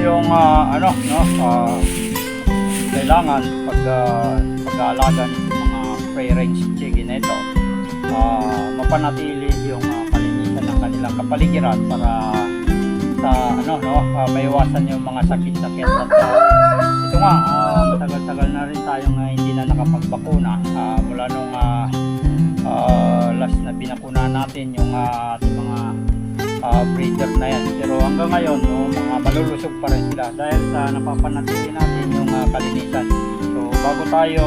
Yung ah, ano, no, ah, kailangan pag uh, pag-aalaga ng mga free range chicken na ah, mapanatili yung ah, kalinisan ng kanilang kapaligiran para sa ano no, ah, maiwasan yung mga sakit-sakit. At ah, ito nga ah, matagal-tagal na rin tayong ah, hindi na nakapagbakuna ah, mula nung ah, ah, last na binakuna natin yung ating mga ah, breeder na yan. Pero hanggang ngayon, no, mga malulusog pa rin sila dahil sa napapanatili natin yung ah, kalinisan. So bago tayo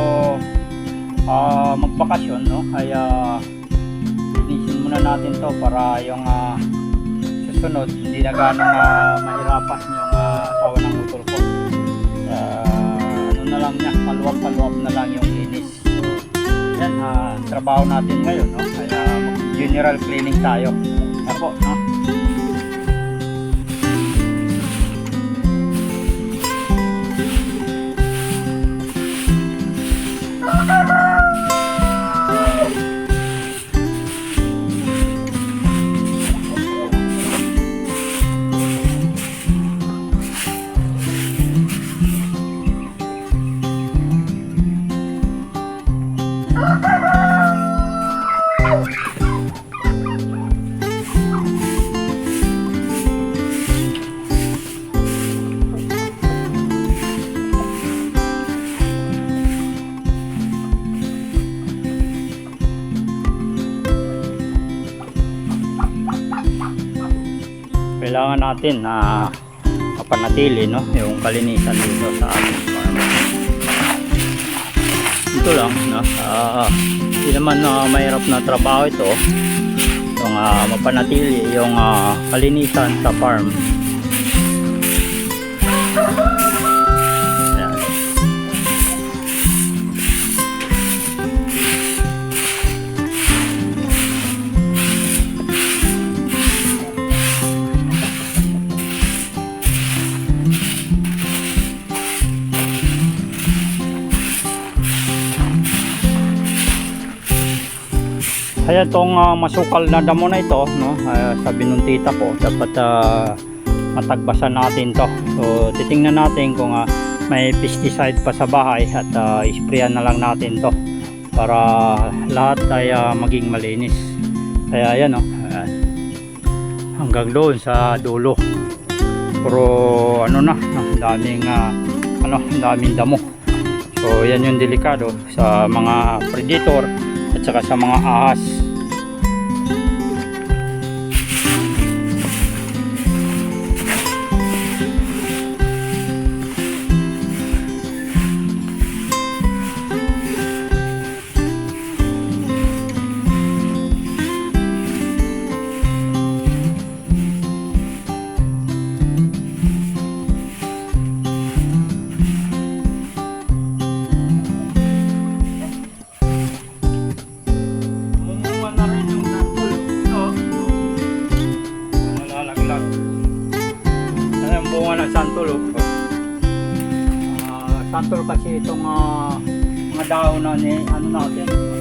ah, magbakasyon, no, ay ah, linisin muna natin to para yung ah, susunod hindi na ganong ah, mahirapan yung asawa ng utol ko. Ah, ano na lang niya, paluwap-paluwap na lang yung linis. Yan, ah, trabaho natin ngayon, no? Kaya general cleaning tayo. Ako, no? Kailangan natin na mapanatili, no? Yung kalinisan dito sa ating farm. Ito lang, no? Ah, hindi naman na mahirap na trabaho ito. Yung ah, mapanatili yung ah, kalinisan sa farm. Kaya itong ah, masukal na damo na ito, no, ah, sabi nung tita ko, dapat ah, matagbasan natin to. So, titingnan natin kung ah, may pesticide pa sa bahay at uh, isprayan na lang natin to para lahat ay ah, maging malinis. Kaya yan, no, ayan. hanggang doon sa dulo. Pero ano na, ang daming ah, ano, daming damo. So, yan yung delikado sa mga predator at saka sa mga ahas. Santol kasi itong ah, mga daon na ni ano natin.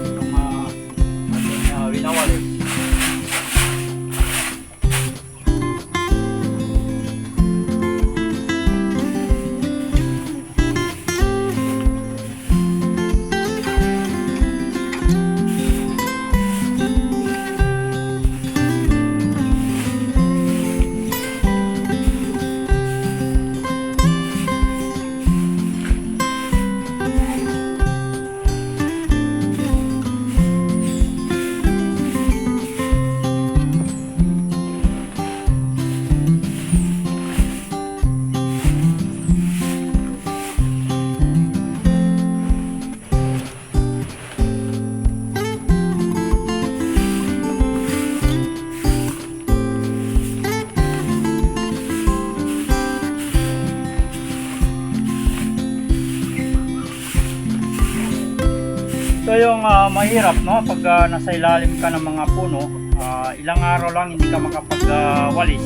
Ah, mahirap no pag ah, nasa ilalim ka ng mga puno, ah, ilang araw lang hindi ka makapagwalis.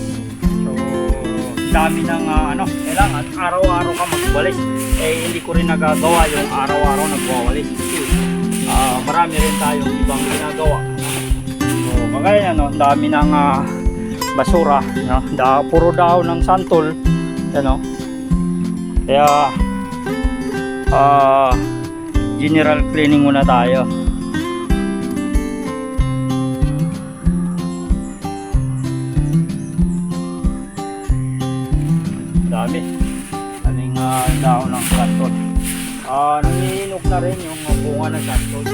so dami ng ah, ano, kailangan araw-araw ka magwalis. Eh hindi ko rin nagagawa yung araw-araw nagwawalis kasi ah, marami rin tayong ibang ginagawa. So kagaya no, dami ng ah, basura no? da, puro dahon ng santol ano kaya ah general cleaning muna tayo. Dami. Kaming uh, dahon ng santol ah nangihinog na rin yung bunga ng santol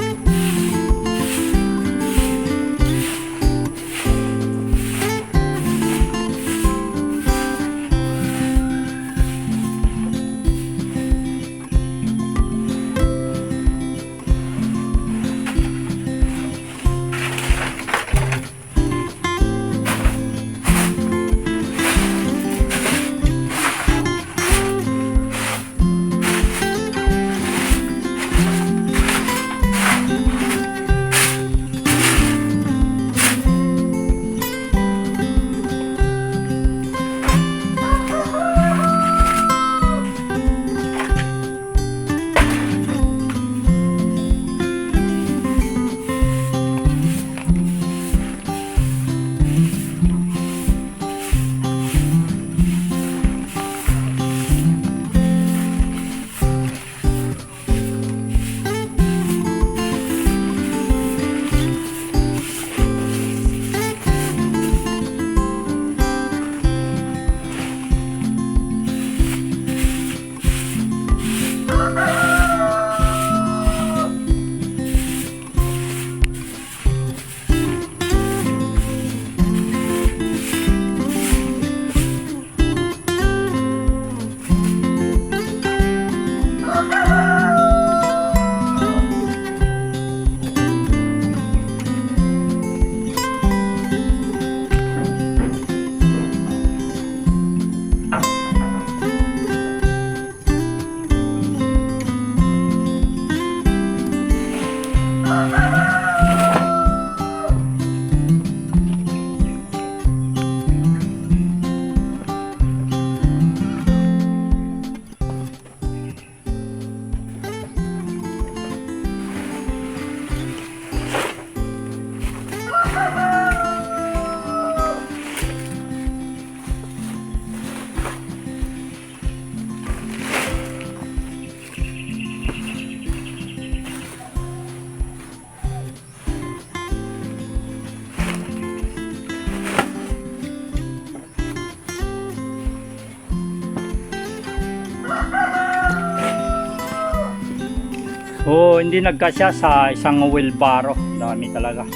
So, hindi nagkasya sa isang wheelbarrow. Dami talaga.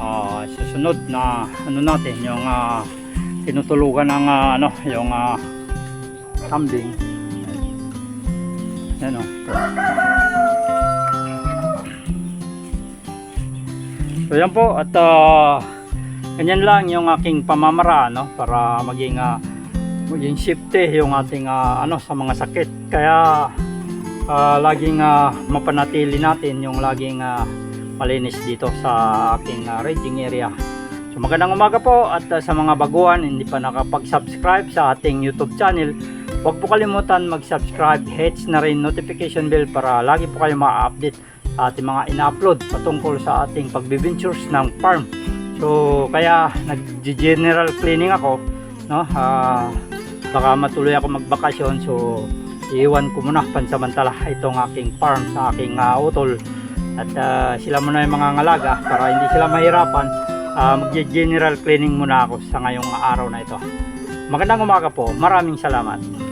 Ah, susunod na ano natin yung ah, tinutulugan ng ah, ano, yung ah, kambing. Yan oh. So yan po at ah, ganyan lang yung aking pamamaraan no para maging ah, maging safety yung ating ah, ano sa mga sakit. Kaya ah, laging ah, mapanatili natin yung laging ah, malinis dito sa aking ah, raging area. So magandang umaga po at ah, sa mga baguhan hindi pa nakapag-subscribe sa ating YouTube channel, huwag po kalimutan mag-subscribe, hits na rin notification bell para lagi po kayo ma-update sa ating mga ina-upload patungkol sa ating pagbibintures ng farm. So kaya nag-general cleaning ako, no? Ah, baka matuloy ako magbakasyon so iiwan ko muna pansamantala itong aking farm sa aking uh, utol. At ah, sila muna yung mga ngalaga para hindi sila mahirapan. Uh, mag-general cleaning muna ako sa ngayong araw na ito. Magandang umaga po. Maraming salamat